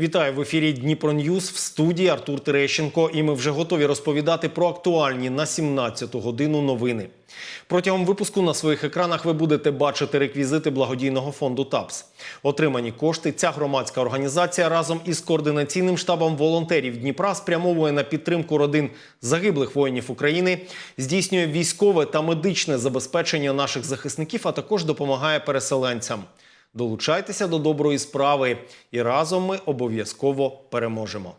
Вітаю в ефірі Дніпро Ньюз в студії Артур Терещенко. І ми вже готові розповідати про актуальні на 17-ту годину новини. Протягом випуску на своїх екранах ви будете бачити реквізити благодійного фонду ТАПС. Отримані кошти ця громадська організація разом із координаційним штабом волонтерів Дніпра спрямовує на підтримку родин загиблих воїнів України, здійснює військове та медичне забезпечення наших захисників, а також допомагає переселенцям. Долучайтеся до доброї справи, і разом ми обов'язково переможемо.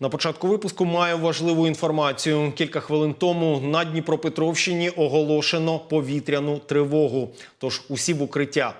На початку випуску маю важливу інформацію. Кілька хвилин тому на Дніпропетровщині оголошено повітряну тривогу. Тож усі в укриття.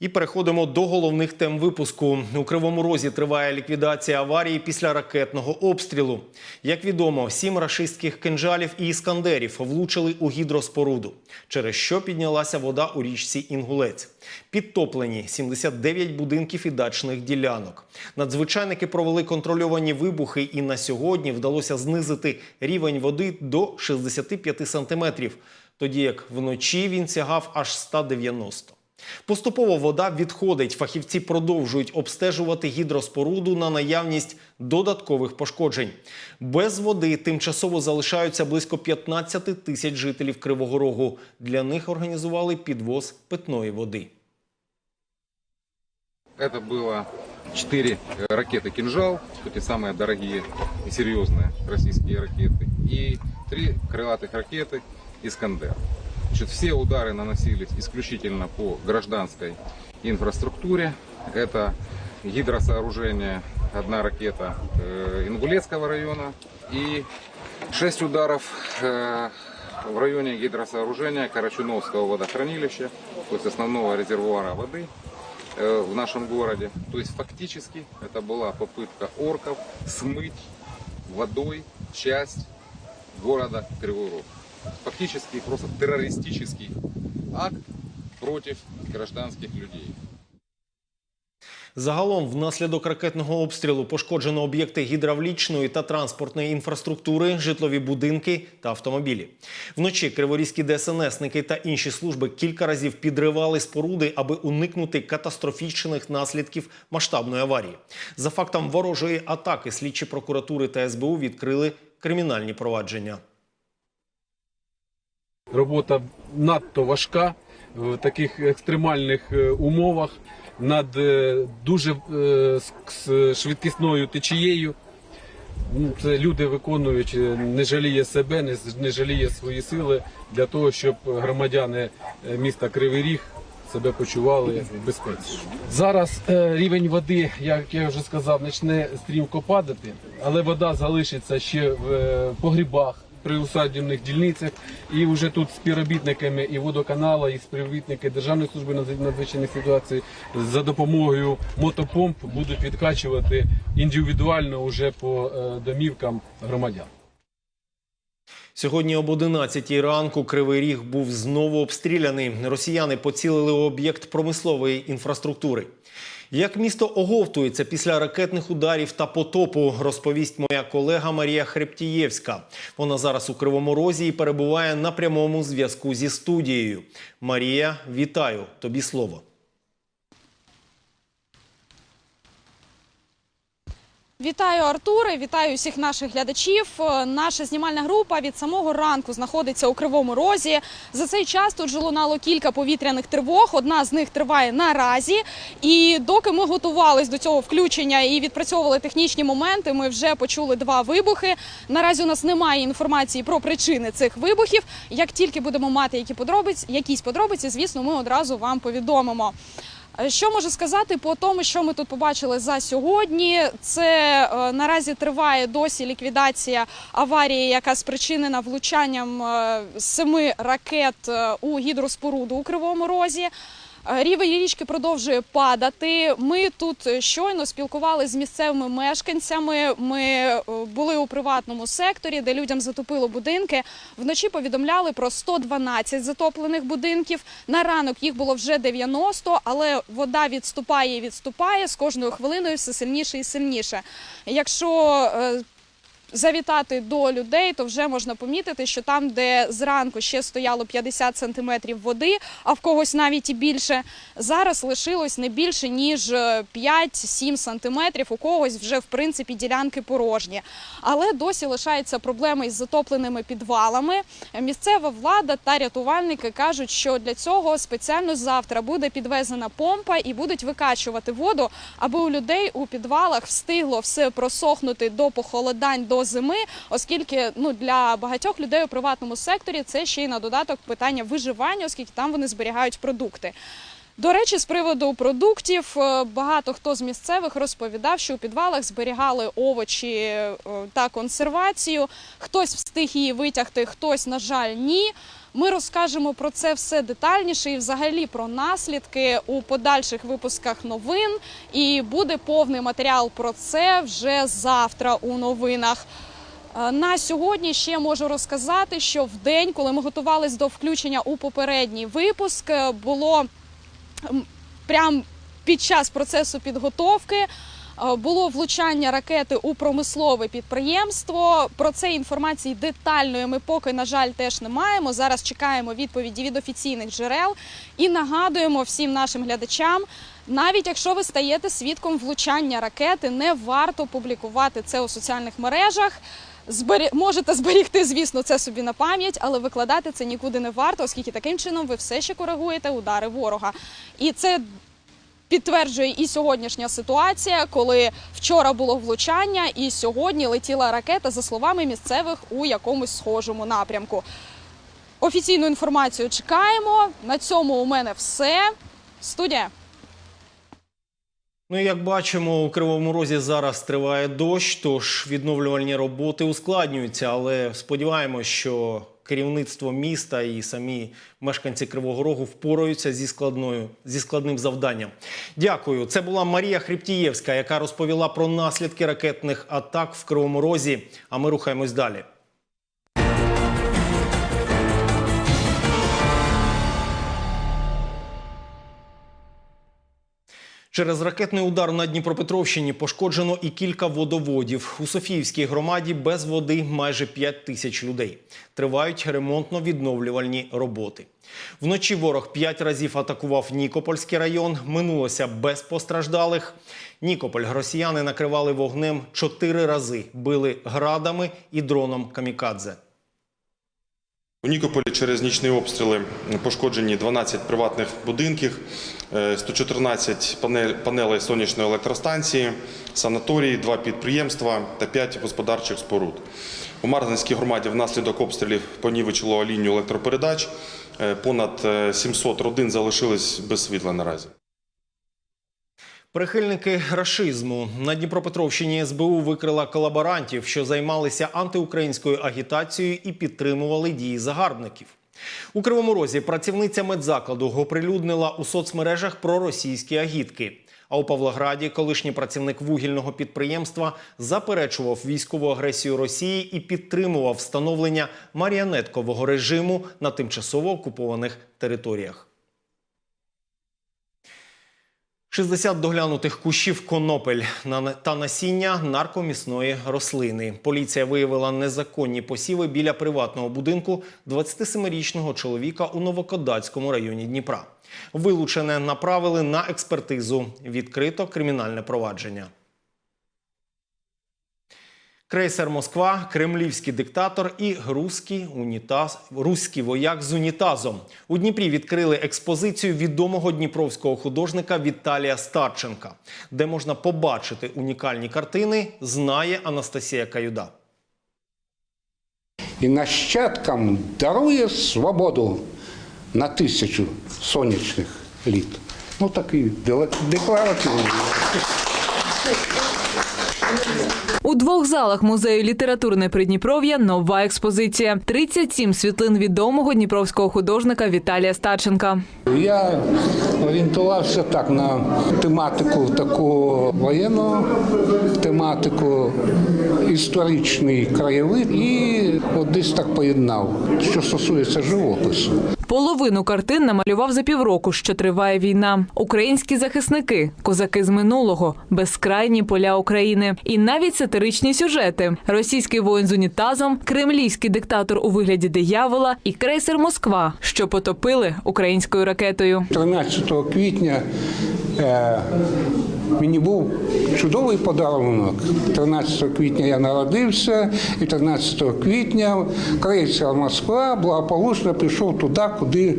І переходимо до головних тем випуску. У Кривому Розі триває ліквідація аварії після ракетного обстрілу. Як відомо, сім рашистських кинжалів і іскандерів влучили у гідроспоруду, через що піднялася вода у річці Інгулець. Підтоплені 79 будинків і дачних ділянок. Надзвичайники провели контрольовані вибухи, і на сьогодні вдалося знизити рівень води до 65 сантиметрів, тоді як вночі він сягав аж 190. Поступово вода відходить. Фахівці продовжують обстежувати гідроспоруду на наявність додаткових пошкоджень. Без води тимчасово залишаються близько 15 тисяч жителів Кривого Рогу. Для них організували підвоз питної води. Это было четыре э, ракеты «Кинжал», эти самые дорогие и серьезные российские ракеты, и три крылатых ракеты «Искандер». Значит, все удары наносились исключительно по гражданской инфраструктуре. Это гидросооружение, одна ракета э, Ингулецкого района и шесть ударов э, в районе гидросооружения Карачуновского водохранилища, то есть основного резервуара воды э, в нашем городе. То есть фактически это была попытка орков смыть водой часть города Кривой Рог. Фактически просто террористический акт против гражданских людей. Загалом, внаслідок ракетного обстрілу пошкоджено об'єкти гідравлічної та транспортної інфраструктури, житлові будинки та автомобілі. Вночі криворізькі ДСНСники та інші служби кілька разів підривали споруди, аби уникнути катастрофічних наслідків масштабної аварії. За фактом ворожої атаки слідчі прокуратури та СБУ відкрили кримінальні провадження. Робота надто важка в таких екстремальних е, умовах над е, дуже е, швидкісною течією. Ну, Це люди виконують, не жаліє себе, не жаліє свої сили для того, щоб громадяни міста Кривий Ріг себе почували в безпеці. Зараз рівень води, як я вже сказав, почне стрімко падати, але вода залишиться ще в погрібах. При усадівних дільницях і вже тут співробітниками і водоканала, і співробітники Державної служби надз- надзвичайних ситуацій за допомогою мотопомп будуть відкачувати індивідуально уже по е, домівкам громадян. Сьогодні об 11 ранку Кривий Ріг був знову обстріляний. Росіяни поцілили об'єкт промислової інфраструктури. Як місто оговтується після ракетних ударів та потопу, розповість моя колега Марія Хрептієвська. Вона зараз у Кривому Розі і перебуває на прямому зв'язку зі студією. Марія, вітаю! Тобі слово. Вітаю, Артуре! Вітаю всіх наших глядачів. Е, Наша знімальна група від самого ранку знаходиться у Кривому Розі. За цей час тут вже лунало кілька повітряних тривог. Одна з них триває наразі. І доки ми готувались до цього включення і відпрацьовували технічні моменти, ми вже почули два вибухи. Наразі у нас немає інформації про причини цих вибухів. Як тільки будемо мати які подробиці, якісь подробиці, звісно, ми одразу вам повідомимо. Е, Що можу сказати по тому, що ми тут побачили за сьогодні? Це е, наразі триває досі ліквідація аварії, яка спричинена влучанням е, семи ракет у гідроспоруду у Кривому Розі. Е, Рівень річки продовжує падати. Ми тут щойно спілкувалися з місцевими мешканцями. Ми е, були у приватному секторі, де людям затопило будинки. Вночі повідомляли про 112 затоплених будинків. На ранок їх було вже 90, але вода відступає і відступає з кожною хвилиною все сильніше і сильніше. Якщо е, завітати до людей, то вже можна помітити, що там, де зранку ще стояло 50 сантиметрів води, а в когось навіть і більше, зараз лишилось не більше ніж е, 5-7 сантиметрів. У когось вже в принципі ділянки порожні. Але досі лишається проблема із затопленими підвалами. Місцева влада та рятувальники кажуть, що для цього спеціально завтра буде підвезена помпа і будуть викачувати воду, аби у людей у підвалах встигло все просохнути до похолодань до зими, оскільки ну для багатьох людей у приватному секторі це ще й на додаток питання виживання, оскільки там вони зберігають продукти. До речі, з приводу продуктів е, багато хто з місцевих розповідав, що у підвалах зберігали овочі е, та консервацію. Хтось встиг її витягти, хтось, на жаль, ні. Ми розкажемо про це все детальніше і взагалі про наслідки у подальших випусках новин. І буде повний матеріал про це вже завтра у новинах. Е, На сьогодні ще можу розказати, що в день, коли ми готувалися до включення у попередній випуск, е, було м, прям під час процесу підготовки. Е, Було влучання ракети у промислове підприємство. Про це інформації детальної ми поки, на жаль, теж не маємо. Зараз чекаємо відповіді від офіційних джерел і нагадуємо всім нашим глядачам. Навіть якщо ви стаєте свідком влучання ракети, не варто публікувати це у соціальних мережах. Збері... Можете зберігти, звісно, це собі на пам'ять, але викладати це нікуди не варто, оскільки таким чином ви все ще коригуєте удари ворога. І це підтверджує і сьогоднішня ситуація, коли вчора було влучання, і сьогодні летіла ракета, за словами місцевих, у якомусь схожому напрямку. Офіційну інформацію чекаємо. На цьому у мене все. Студія. Ну, як бачимо, у Кривому Розі зараз триває дощ, тож відновлювальні роботи ускладнюються, але сподіваємось, що керівництво міста і самі мешканці Кривого Рогу впораються зі складною зі складним завданням. Дякую. Це була Марія Хребтієвська, яка розповіла про наслідки ракетних атак в Кривому Розі. А ми рухаємось далі. Через ракетний удар на Дніпропетровщині пошкоджено і кілька водоводів. У Софіївській громаді без води майже 5 тисяч людей. Тривають ремонтно-відновлювальні роботи. Вночі ворог п'ять разів атакував Нікопольський район. Минулося без постраждалих. Нікополь росіяни накривали вогнем чотири рази, били градами і дроном камікадзе. У Нікополі через нічні обстріли пошкоджені 12 приватних будинків, е, 114 панелей сонячної електростанції, санаторії, два підприємства та 5 господарчих споруд. У Марганській громаді внаслідок обстрілів понівечило лінію електропередач. Е, Понад е, 700 родин залишились без світла наразі. Прихильники рашизму на Дніпропетровщині СБУ викрила колаборантів, що займалися антиукраїнською агітацією і підтримували дії загарбників. У Кривому Розі працівниця медзакладу оприлюднила у соцмережах проросійські агітки. А у Павлограді колишній працівник вугільного підприємства заперечував військову агресію Росії і підтримував встановлення маріонеткового режиму на тимчасово окупованих територіях. 60 доглянутих кущів конопель та насіння наркомісної рослини. Поліція виявила незаконні посіви біля приватного будинку 27-річного чоловіка у Новокодацькому районі Дніпра. Вилучене направили на експертизу. Відкрито кримінальне провадження. Крейсер Москва, кремлівський диктатор і руський унітаз, руський вояк з унітазом. У Дніпрі відкрили експозицію відомого дніпровського художника Віталія Старченка, де можна побачити унікальні картини, знає Анастасія Каюда. і нащадкам дарує свободу на тисячу сонячних літ. Ну такий декларативний. У двох залах музею літературне Придніпров'я нова експозиція. 37 світлин відомого дніпровського художника Віталія Старченка. Я орієнтувався так на тематику таку воєнну, тематику історичний краєвид і от десь так поєднав, що стосується живопису. Половину картин намалював за півроку, що триває війна. Українські захисники, козаки з минулого, безкрайні поля України і навіть сатиричні сюжети: російський воїн з унітазом, кремлівський диктатор у вигляді диявола і крейсер Москва, що потопили українською ракетою. 13 квітня е, мені був чудовий подарунок. 13 квітня я народився, і 13 квітня крейсер Москва благополучно пішов туди, куди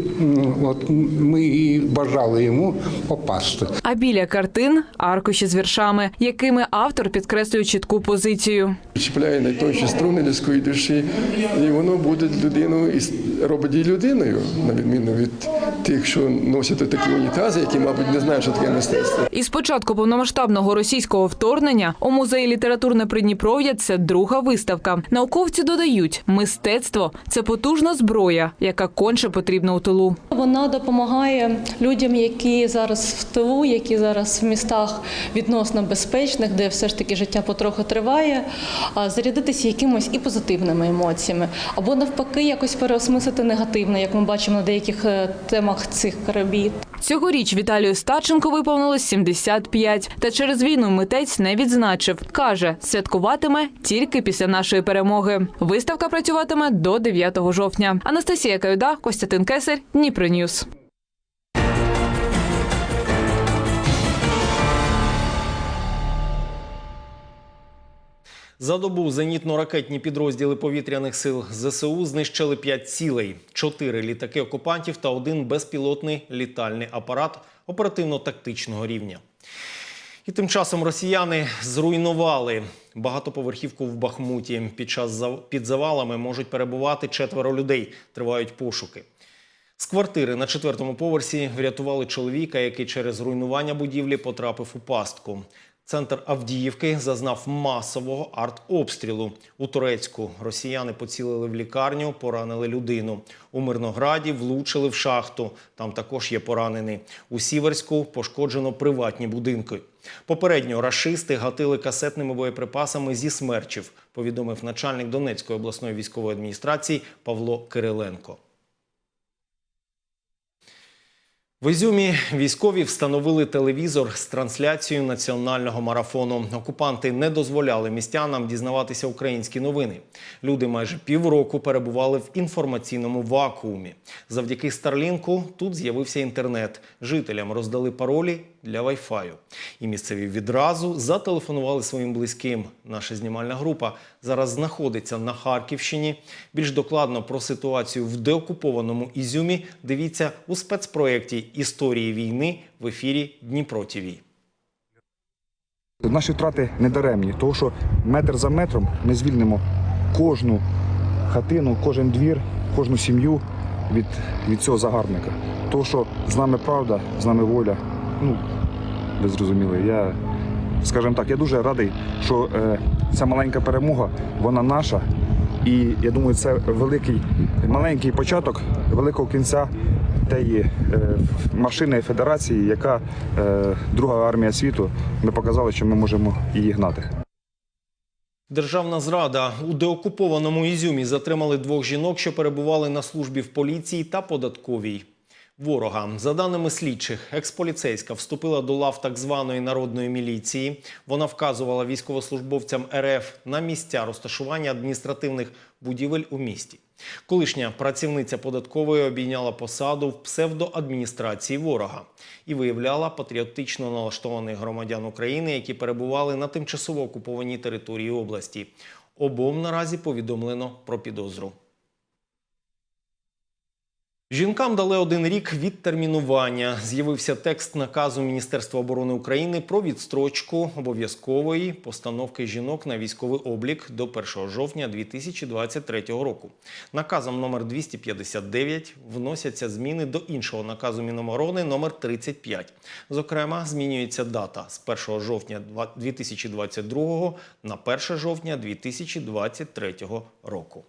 от, ми і бажали йому попасти. А біля картин аркуші з віршами, якими автор підкреслює чітку позицію. чіпляє найтонші струни людської душі, і воно буде людину і с- робить її людиною, на відміну від тих, що носять такі унітази, які, мабуть, не знають, що таке мистецтво. І з початку повномасштабного російського вторгнення у музеї літературне Придніпров'я це друга виставка. Науковці додають, мистецтво це потужна зброя, яка конче потрібна у тилу. Вона допомагає людям, які зараз в тилу, які зараз в містах відносно безпечних, де все ж таки життя потроху триває, а, зарядитися якимось і позитивними емоціями, або навпаки, якось переосмислити негативне, як ми бачимо на деяких е, темах цих робіт. Цьогоріч Віталію Старченко виповнилось 75. Та через війну митець не відзначив. Каже, святкуватиме тільки після нашої перемоги. Виставка працюватиме до 9 жовтня. Анастасія Каюда, Костянтин Кесар, Дніпроньюз. За добу зенітно-ракетні підрозділи повітряних сил ЗСУ знищили 5 цілей, 4 літаки окупантів та один безпілотний літальний апарат оперативно-тактичного рівня. І тим часом росіяни зруйнували багатоповерхівку в Бахмуті. Під час під завалами можуть перебувати четверо людей. Тривають пошуки. З квартири на четвертому поверсі врятували чоловіка, який через руйнування будівлі потрапив у пастку. Центр Авдіївки зазнав масового артобстрілу. У Турецьку росіяни поцілили в лікарню, поранили людину. У Мирнограді влучили в шахту. Там також є поранений. У Сіверську пошкоджено приватні будинки. Попередньо рашисти гатили касетними боєприпасами зі смерчів, повідомив начальник Донецької обласної військової адміністрації Павло Кириленко. В Ізюмі військові встановили телевізор з трансляцією національного марафону. Окупанти не дозволяли містянам дізнаватися українські новини. Люди майже півроку перебували в інформаційному вакуумі. Завдяки Старлінку тут з'явився інтернет. Жителям роздали паролі для вайфаю. І місцеві відразу зателефонували своїм близьким. Наша знімальна група зараз знаходиться на Харківщині. Більш докладно про ситуацію в деокупованому Ізюмі дивіться у спецпроєкті Історії війни в ефірі Дніпро ТІВІ. Наші втрати не даремні, тому що метр за метром ми звільнимо кожну хатину, кожен двір, кожну сім'ю від, від цього загарбника. Тому що з нами правда, з нами воля. Ну, ви зрозуміли. Я, скажімо так, я дуже радий, що е, ця маленька перемога, вона наша. І я думаю, це великий, маленький початок великого кінця тієї е, машини Федерації, яка е, друга армія світу. Ми показали, що ми можемо її гнати. Державна зрада у деокупованому Ізюмі затримали двох жінок, що перебували на службі в поліції та податковій. Ворога, за даними слідчих, експоліцейська вступила до лав так званої народної міліції. Вона вказувала військовослужбовцям РФ на місця розташування адміністративних будівель у місті. Колишня працівниця податкової обійняла посаду в псевдоадміністрації ворога і виявляла патріотично налаштованих громадян України, які перебували на тимчасово окупованій території області. Обом наразі повідомлено про підозру. Жінкам дали один рік відтермінування. З'явився текст наказу Міністерства оборони України про відстрочку обов'язкової постановки жінок на військовий облік до 1 жовтня 2023 року. Наказом номер 259 вносяться зміни до іншого наказу Міноборони номер 35. Зокрема, змінюється дата з 1 жовтня 2022 на 1 жовтня 2023 року.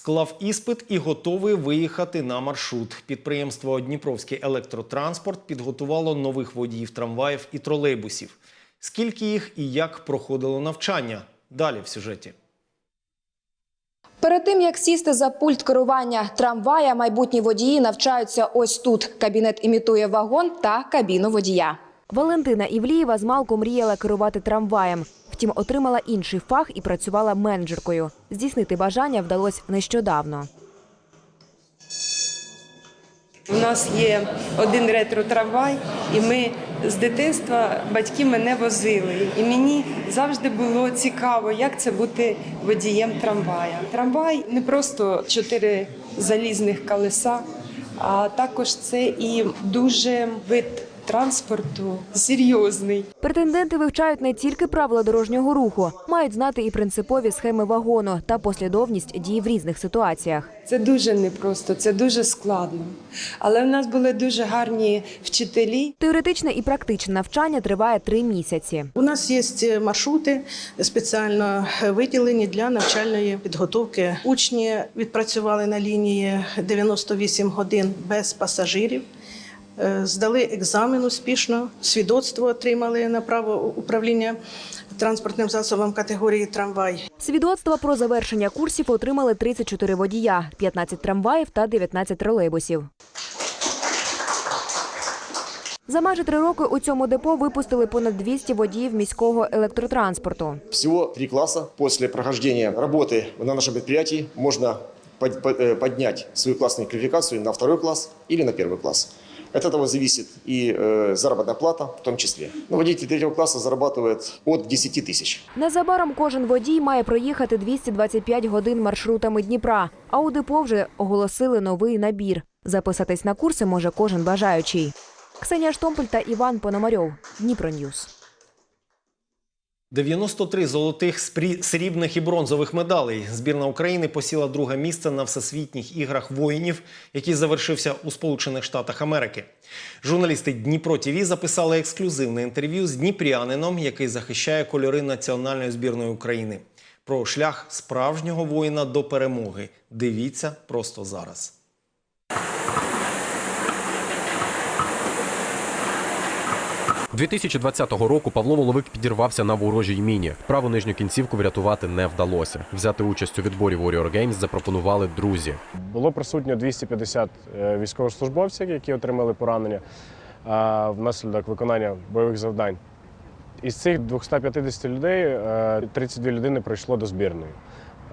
Склав іспит і готовий виїхати на маршрут. Підприємство Дніпровський електротранспорт підготувало нових водіїв трамваїв і тролейбусів. Скільки їх і як проходило навчання? Далі в сюжеті. Перед тим як сісти за пульт керування трамвая, майбутні водії навчаються ось тут. Кабінет імітує вагон та кабіну водія. Валентина Івлієва з малку мріяла керувати трамваєм. Втім, отримала інший фах і працювала менеджеркою. Здійснити бажання вдалося нещодавно. У нас є один ретро-трамвай, і ми з дитинства батьки мене возили. І мені завжди було цікаво, як це бути водієм трамвая. Трамвай не просто чотири залізних колеса, а також це і дуже вид транспорту серйозний. Претенденти вивчають не тільки правила дорожнього руху, мають знати і принципові схеми вагону та послідовність дій в різних ситуаціях. Це дуже непросто, це дуже складно. Але в нас були дуже гарні вчителі. Теоретичне і практичне навчання триває три місяці. У нас є маршрути спеціально виділені для навчальної підготовки. Учні відпрацювали на лінії 98 годин без пасажирів. е, Здали екзамен успішно, свідоцтво отримали на право управління транспортним засобом категорії трамвай. Свідоцтва про завершення курсів отримали 34 водія, 15 трамваїв та 19 тролейбусів. За майже три роки у цьому депо випустили понад 200 водіїв міського електротранспорту. Всего три класса. После прохождения работы на нашем предприятии можно под- под- э, поднять свою классную квалификацию на второй класс или на первый класс. От этого зависит и э, заработная плата в том числе. Ну, водитель третьего класса зарабатывает от 10 тысяч. Незабаром кожен водій має проїхати 225 годин маршрутами Дніпра. А у депо вже оголосили новий набір. Записатись на курси може кожен бажаючий. Ксенія Штомпель та Іван Пономарьов. Дніпро Ньюс. 93 золотих, срібних і бронзових медалей. Збірна України посіла друге місце на всесвітніх іграх воїнів, який завершився у Сполучених Штатах Америки. Журналісти Дніпро ТІВІ записали ексклюзивне інтерв'ю з дніпрянином, який захищає кольори національної збірної України. Про шлях справжнього воїна до перемоги. Дивіться просто зараз. – 2020 року Павло Воловик підірвався на ворожій міні. Праву нижню кінцівку врятувати не вдалося. Взяти участь у відборі Warrior Games запропонували друзі. Було присутньо 250 е, військовослужбовців, які отримали поранення е, внаслідок виконання бойових завдань. Із цих 250 людей е, 32 людини пройшло до збірної.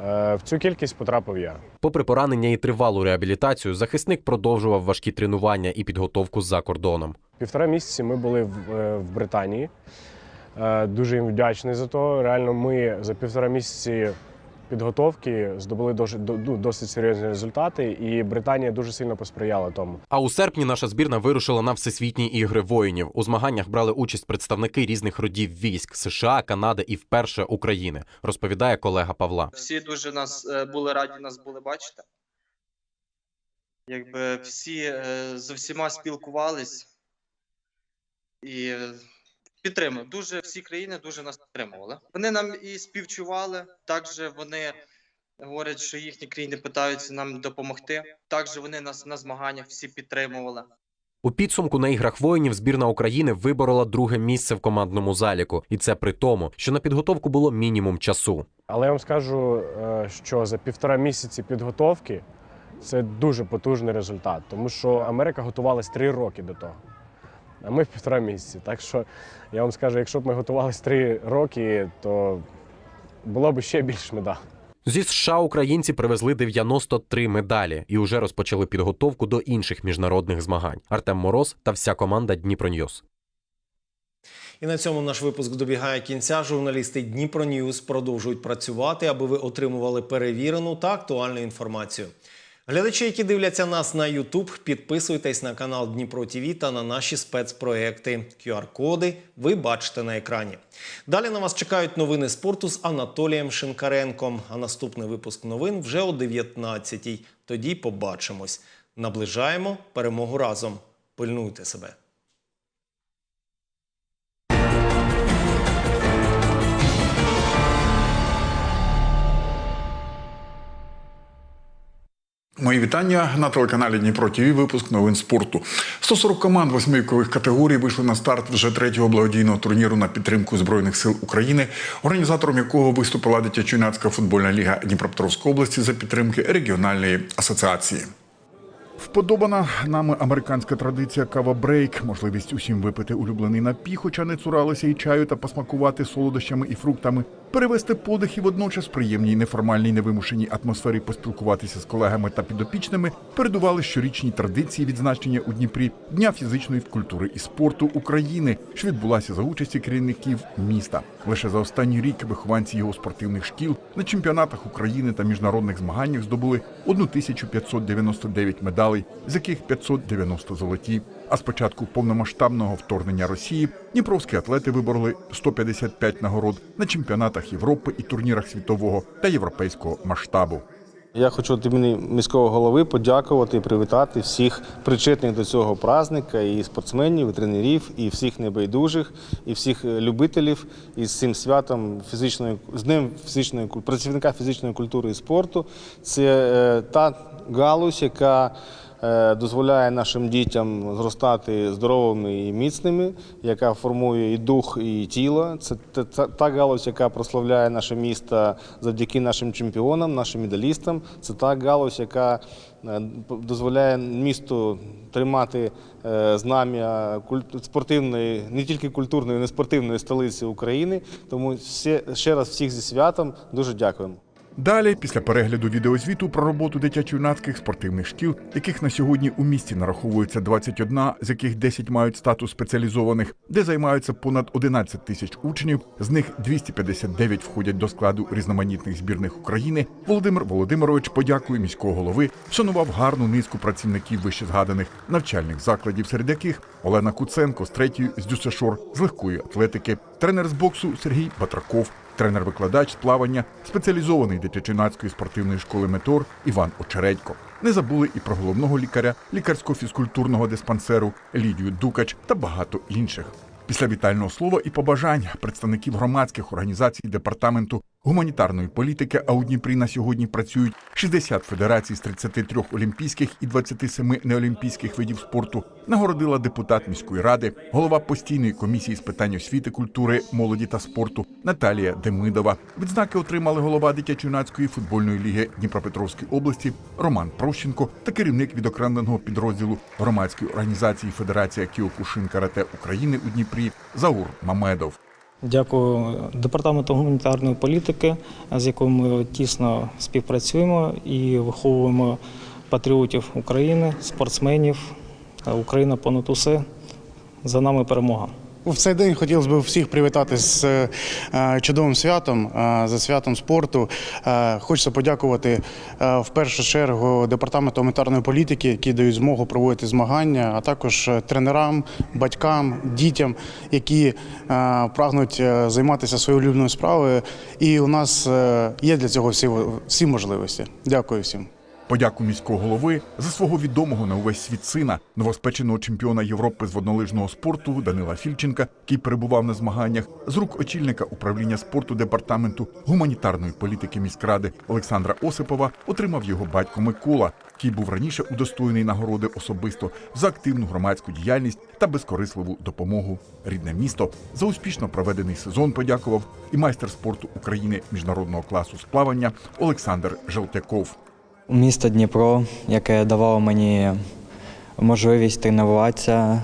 Е, В цю кількість потрапив я. Попри поранення і тривалу реабілітацію, захисник продовжував важкі тренування і підготовку за кордоном. Півтора місяці ми були в, е, в Британії. Е, Дуже їм вдячний за то. Реально, ми за півтора місяці підготовки здобули ну, досить серйозні результати, і Британія дуже сильно посприяла тому. А у серпні наша збірна вирушила на всесвітні ігри воїнів. У змаганнях брали участь представники різних родів військ США, Канади і вперше України, розповідає колега Павла. Всі дуже нас е, були раді нас були бачити. Якби всі з усіма спілкувались і підтримали. Дуже всі країни дуже нас підтримували. Вони нам і співчували. Також вони говорять, що їхні країни питаються нам допомогти. Також вони нас на змаганнях всі підтримували. У підсумку на іграх воїнів збірна України виборола друге місце в командному заліку, і це при тому, що на підготовку було мінімум часу. Але я вам скажу, е, що за півтора місяці підготовки це дуже потужний результат, тому що Америка готувалась три роки до того. А ми в півтора місяці. Так що я вам скажу, якщо б ми готувалися три роки, то було б ще більш медалей. Зі США українці привезли 93 медалі і вже розпочали підготовку до інших міжнародних змагань. Артем Мороз та вся команда Дніпроньюз. І на цьому наш випуск добігає кінця. Журналісти Дніпро Ньюз продовжують працювати, аби ви отримували перевірену та актуальну інформацію. Глядачі, які дивляться нас на YouTube, підписуйтесь на канал Дніпро ТІВІ та на наші спецпроекти. QR-коди ви бачите на екрані. Далі на вас чекають новини спорту з Анатолієм Шинкаренком. А наступний випуск новин вже о 19-й. Тоді побачимось. Наближаємо перемогу разом. Пильнуйте себе. Мої вітання на телеканалі Дніпро ТВ, випуск новин спорту. 140 команд восьми вікових категорій вийшли на старт вже третього благодійного турніру на підтримку Збройних сил України, організатором якого виступила дитячо-юнацька футбольна ліга Дніпропетровської області за підтримки регіональної асоціації. Вподобана нами американська традиція кава брейк, можливість усім випити улюблений напій, хоча не цуралися і чаю та посмакувати солодощами і фруктами, перевести подих і водночас приємній неформальній невимушеній атмосфері поспілкуватися з колегами та підопічними, передували щорічні традиції відзначення у Дніпрі Дня фізичної культури і спорту України, що відбулася за участі керівників міста. Лише за останній рік вихованці його спортивних шкіл на чемпіонатах України та міжнародних змаганнях здобули 1599 медалей, з яких 590 золоті. А з початку повномасштабного вторгнення Росії дніпровські атлети вибороли 155 нагород на чемпіонатах Європи і турнірах світового та європейського масштабу. Я хочу від імені міського голови подякувати і привітати всіх причетних до цього праздника, і спортсменів, і тренерів, і всіх небайдужих, і всіх е, любителів із цим святом фізичної з днем фізичної працівника фізичної культури і спорту. Це е, та галузь, яка дозволяє нашим дітям зростати здоровими і міцними, яка формує і дух, і тіло. Це та, галузь, яка прославляє наше місто завдяки нашим чемпіонам, нашим медалістам. Це та галузь, яка е, дозволяє місту тримати е, знам'я спортивної, не тільки культурної, не спортивної столиці України. Тому ще раз всіх зі святом дуже дякуємо. Далі, після перегляду відеозвіту про роботу дитячо-юнацьких спортивних шкіл, яких на сьогодні у місті нараховується 21, з яких 10 мають статус спеціалізованих, де займаються понад 11 тисяч учнів, з них 259 входять до складу різноманітних збірних України. Володимир Володимирович подякує міського голови, вшанував гарну низку працівників вищезгаданих навчальних закладів, серед яких Олена Куценко з третьої з Дюсешор з легкої атлетики, тренер з боксу Сергій Батраков, тренер-викладач з плавання, спеціалізований дитячо-юнацької спортивної школи Метор Іван Очередько. Не забули і про головного лікаря лікарсько-фізкультурного диспансеру Лідію Дукач та багато інших. Після вітального слова і побажань представників громадських організацій департаменту гуманітарної політики, а у Дніпрі на сьогодні працюють 60 федерацій з 33 олімпійських і 27 неолімпійських видів спорту. Нагородила депутат міської ради, голова постійної комісії з питань освіти, культури, молоді та спорту Наталія Демидова. Відзнаки отримали голова дитячо-юнацької футбольної ліги Дніпропетровської області Роман Прощенко та керівник відокремленого підрозділу громадської організації Федерація Кіокушин Карате України у Дніпрі Заур Мамедов. Дякую департаменту гуманітарної політики, з яким ми тісно співпрацюємо і виховуємо патріотів України, спортсменів. Україна понад усе. За нами перемога. В цей день хотілося б всіх привітати з е, чудовим святом, е, за святом спорту. Е, Хочеться подякувати в першу чергу департаменту гуманітарної політики, які дають змогу проводити змагання, а також тренерам, батькам, дітям, які прагнуть займатися своєю улюбленою справою. І у нас є для цього всі, всі можливості. Дякую всім. Подяку міського голови за свого відомого на увесь світ сина, новоспеченого чемпіона Європи з воднолижного спорту Данила Фільченка, який перебував на змаганнях, з рук очільника управління спорту департаменту гуманітарної політики міськради Олександра Осипова отримав його батько Микола, який був раніше удостоєний нагороди особисто за активну громадську діяльність та безкорисливу допомогу. Рідне місто за успішно проведений сезон подякував і майстер спорту України міжнародного класу з плавання Олександр Желтяков. Місто Дніпро, яке давало мені можливість тренуватися,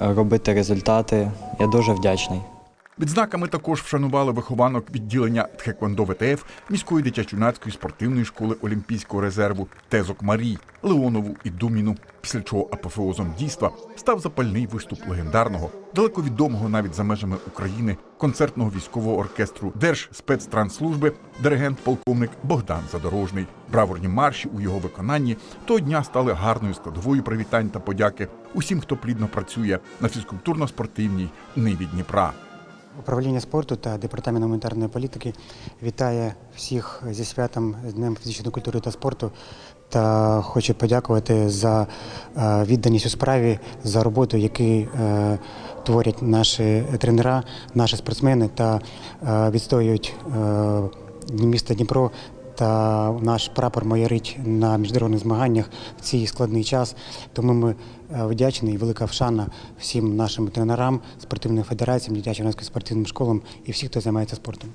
робити результати. Я дуже вдячний. Відзнаками також вшанували вихованок відділення Тхеквондо ВТФ міської дитячо-юнацької спортивної школи Олімпійського резерву Тезок Марій, Леонову і Думіну. Після чого апофеозом дійства став запальний виступ легендарного, далеко відомого навіть за межами України, концертного військового оркестру Держспецтрансслужби, диригент полковник Богдан Задорожний. Браворні марші у його виконанні того дня стали гарною складовою привітань та подяки усім, хто плідно працює на фізкультурно-спортивній ниві Дніпра. Управління спорту та департамент гуманітарної політики вітає всіх зі святом з Днем фізичної культури та спорту. Та хочу подякувати за е, відданість у справі, за роботу, яку е, творять наші тренера, наші спортсмени та е, відстоюють міста Дніпро та наш прапор майорить на міжнародних змаганнях в цей складний час. Тому ми е, вдячні і велика вшана всім нашим тренерам, спортивним федераціям, дитячо-юнацьким спортивним школам і всім, хто займається спортом.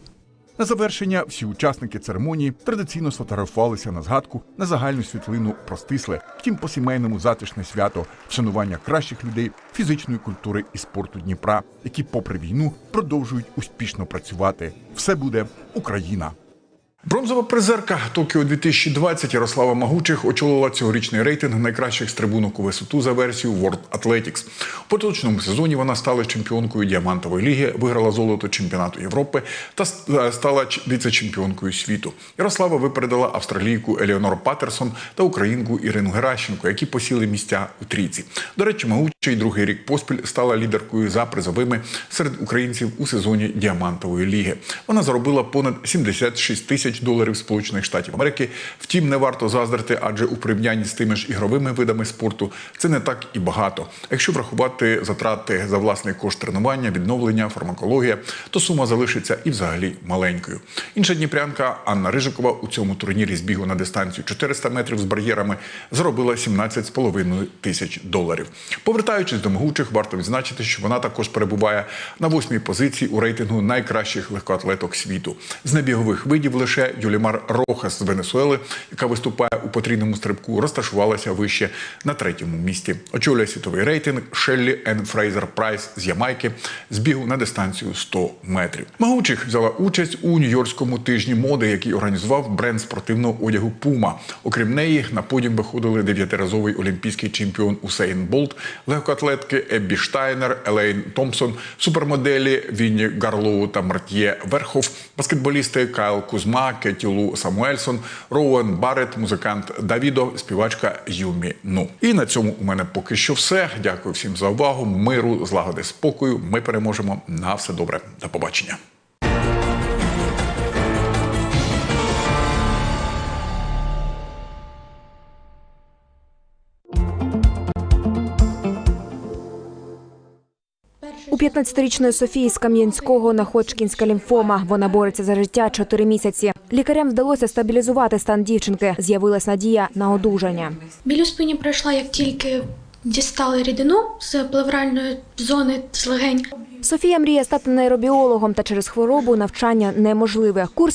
На завершення всі учасники церемонії традиційно сфотографувалися на згадку на загальну світлину про стисле, втім по сімейному затишне свято, вшанування кращих людей фізичної культури і спорту Дніпра, які, попри війну, продовжують успішно працювати. Все буде Україна. Бронзова призерка Токіо 2020 Ярослава Магучих очолила цьогорічний рейтинг найкращих стрибунок у висоту за версією World Athletics. У поточному сезоні вона стала чемпіонкою діамантової ліги, виграла золото чемпіонату Європи та е, стала віце-чемпіонкою світу. Ярослава випередила австралійку Еліонор Патерсон та українку Ірину Геращенко, які посіли місця у трійці. До речі, Магучий другий рік поспіль стала лідеркою за призовими серед українців у сезоні діамантової ліги. Вона заробила понад 76 тисяч доларів Сполучених Штатів Америки. Втім, не варто заздрити, адже у порівнянні з тими ж ігровими видами спорту це не так і багато. Якщо врахувати затрати за власний кошт тренування, відновлення, фармакологія, то сума залишиться і взагалі маленькою. Інша дніпрянка Анна Рижикова у цьому турнірі з бігу на дистанцію 400 метрів з бар'єрами заробила 17,5 тисяч доларів. Повертаючись до могучих, варто відзначити, що вона також перебуває на восьмій позиції у рейтингу найкращих легкоатлеток світу. З небігових видів лише Юлімар Рохас з Венесуели, яка виступає у потрійному стрибку, розташувалася вище на третьому місці. Очолює світовий рейтинг Шеллі Ен Фрейзер Прайс з Ямайки з бігу на дистанцію 100 метрів. Магучих взяла участь у Нью-Йоркському тижні моди, який організував бренд спортивного одягу Puma. Окрім неї, на подіум виходили дев'ятиразовий олімпійський чемпіон Усейн Болт, легкоатлетки Еббі Штайнер, Елейн Томпсон, супермоделі Вінні Гарлоу та Март'є Верхов, баскетболісти Кайл Кузма, Кеті Лу Самуельсон, Роуен Барет, музикант Давідо, співачка Юмі Ну. І на цьому у мене поки що все. Дякую всім за увагу. Миру, злагоди, спокою. Ми переможемо. На все добре. До побачення. 15-річної Софії з Кам'янського на Ходжкінська лімфома. Вона бореться за життя 4 місяці. Лікарям вдалося стабілізувати стан дівчинки. З'явилась надія на одужання. Біль у спині пройшла, як тільки дістали рідину з плевральної зони з легень. Софія мріє стати нейробіологом, та через хворобу навчання неможливе. Курс